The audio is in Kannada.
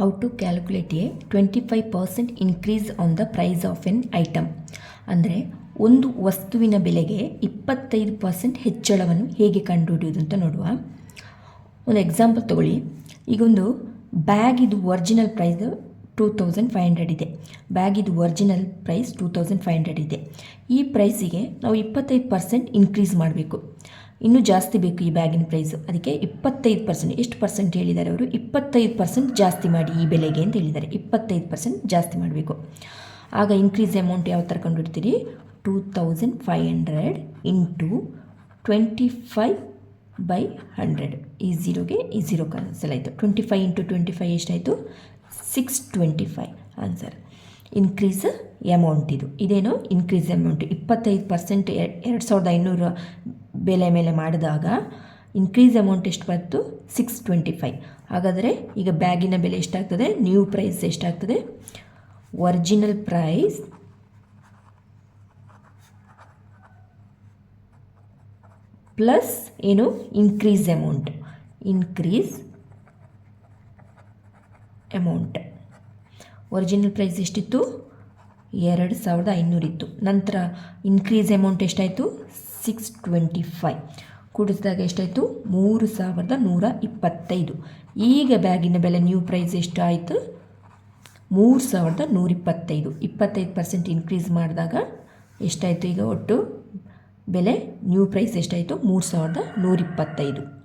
How to calculate a twenty five percent increase on the price of an item ಅಂದರೆ ಒಂದು ವಸ್ತುವಿನ ಬೆಲೆಗೆ ಇಪ್ಪತ್ತೈದು ಪರ್ಸೆಂಟ್ ಹೆಚ್ಚಳವನ್ನು ಹೇಗೆ ಕಂಡುಹಿಡಿಯೋದು ಅಂತ ನೋಡುವ. ಒಂದು ಎಕ್ಸಾಂಪಲ್ ತಗೊಳ್ಳಿ. ಈಗೊಂದು ಬ್ಯಾಗ್ ಇದು original price two thousand five hundred ಇದೆ. ಬ್ಯಾಗ್ ಇದು original price two thousand five hundred ಇದೆ. ಈ ಪ್ರೈಸಿಗೆ ನಾವು ಇಪ್ಪತ್ತೈದು ಪರ್ಸೆಂಟ್ ಇನ್ಕ್ರೀಸ್ ಮಾಡಬೇಕು. ಇನ್ನೂ ಜಾಸ್ತಿ ಬೇಕು ಈ ಬ್ಯಾಗಿನ ಪ್ರೈಸು ಅದಕ್ಕೆ ಇಪ್ಪತ್ತೈದು ಪರ್ಸೆಂಟ್ ಎಷ್ಟು ಪರ್ಸೆಂಟ್ ಹೇಳಿದ್ದಾರೆ ಅವರು? ಇಪ್ಪತ್ತೈದು ಪರ್ಸೆಂಟ್ ಜಾಸ್ತಿ ಮಾಡಿ ಈ ಬೆಲೆಗೆ ಅಂತ ಹೇಳಿದ್ದಾರೆ. ಇಪ್ಪತ್ತೈದು ಪರ್ಸೆಂಟ್ ಜಾಸ್ತಿ ಮಾಡಬೇಕು. ಆಗ ಇನ್ಕ್ರೀಸ್ ಅಮೌಂಟ್ ಯಾವ ಥರ ಕಂಡುಹಿಡ್ತೀರಿ two thousand five hundred into twenty five by hundred ಈ ಝೀರೋಗೆ ಈ ಝೀರೋ ಕ್ಯಾನ್ಸಲ್ ಆಯಿತು. Twenty five into twenty five ಎಷ್ಟಾಯಿತು? Six twenty five answer increase amount ಇದು. ಇದೇನು? ಇನ್ಕ್ರೀಸ್ ಅಮೌಂಟ್ ಇಪ್ಪತ್ತೈದು ಪರ್ಸೆಂಟ್ ಎರಡು ಸಾವಿರದ ಐನೂರು ಬೆಲೆ ಮೇಲೆ ಮಾಡಿದಾಗ ಇನ್ಕ್ರೀಸ್ ಅಮೌಂಟ್ ಎಷ್ಟು ಬಂತು? ಸಿಕ್ಸ್ ಟ್ವೆಂಟಿ ಫೈವ್ ಹಾಗಾದರೆ ಈಗ ಬ್ಯಾಗಿನ ಬೆಲೆ ಎಷ್ಟಾಗ್ತದೆ? ನ್ಯೂ ಪ್ರೈಸ್ ಎಷ್ಟಾಗ್ತದೆ? ಒರಿಜಿನಲ್ ಪ್ರೈಸ್ ಪ್ಲಸ್ ಏನು? Increase amount increase amount original price ಎಷ್ಟಿತ್ತು? ಎರಡು ಸಾವಿರದ ಐನೂರಿತ್ತು ನಂತರ ಇನ್ಕ್ರೀಸ್ ಅಮೌಂಟ್ ಎಷ್ಟಾಯಿತು? ಸಿಕ್ಸ್ ಟ್ವೆಂಟಿ ಫೈವ್ ಕೂಡಿಸಿದಾಗ ಎಷ್ಟಾಯಿತು? ಮೂರು ಸಾವಿರದ ನೂರ ಇಪ್ಪತ್ತೈದು. ಈಗ ಬ್ಯಾಗಿನ ಬೆಲೆ ನ್ಯೂ ಪ್ರೈಸ್ ಎಷ್ಟು ಆಯಿತು ಮೂರು ಸಾವಿರದ ನೂರಿಪ್ಪತ್ತೈದು ಇಪ್ಪತ್ತೈದು. ಪರ್ಸೆಂಟ್ ಇನ್ಕ್ರೀಸ್ ಮಾಡಿದಾಗ ಎಷ್ಟಾಯಿತು ಈಗ ಒಟ್ಟು? ಬೆಲೆ ನ್ಯೂ ಪ್ರೈಸ್ ಎಷ್ಟಾಯಿತು? ಮೂರು ಸಾವಿರದ ನೂರಿಪ್ಪತ್ತೈದು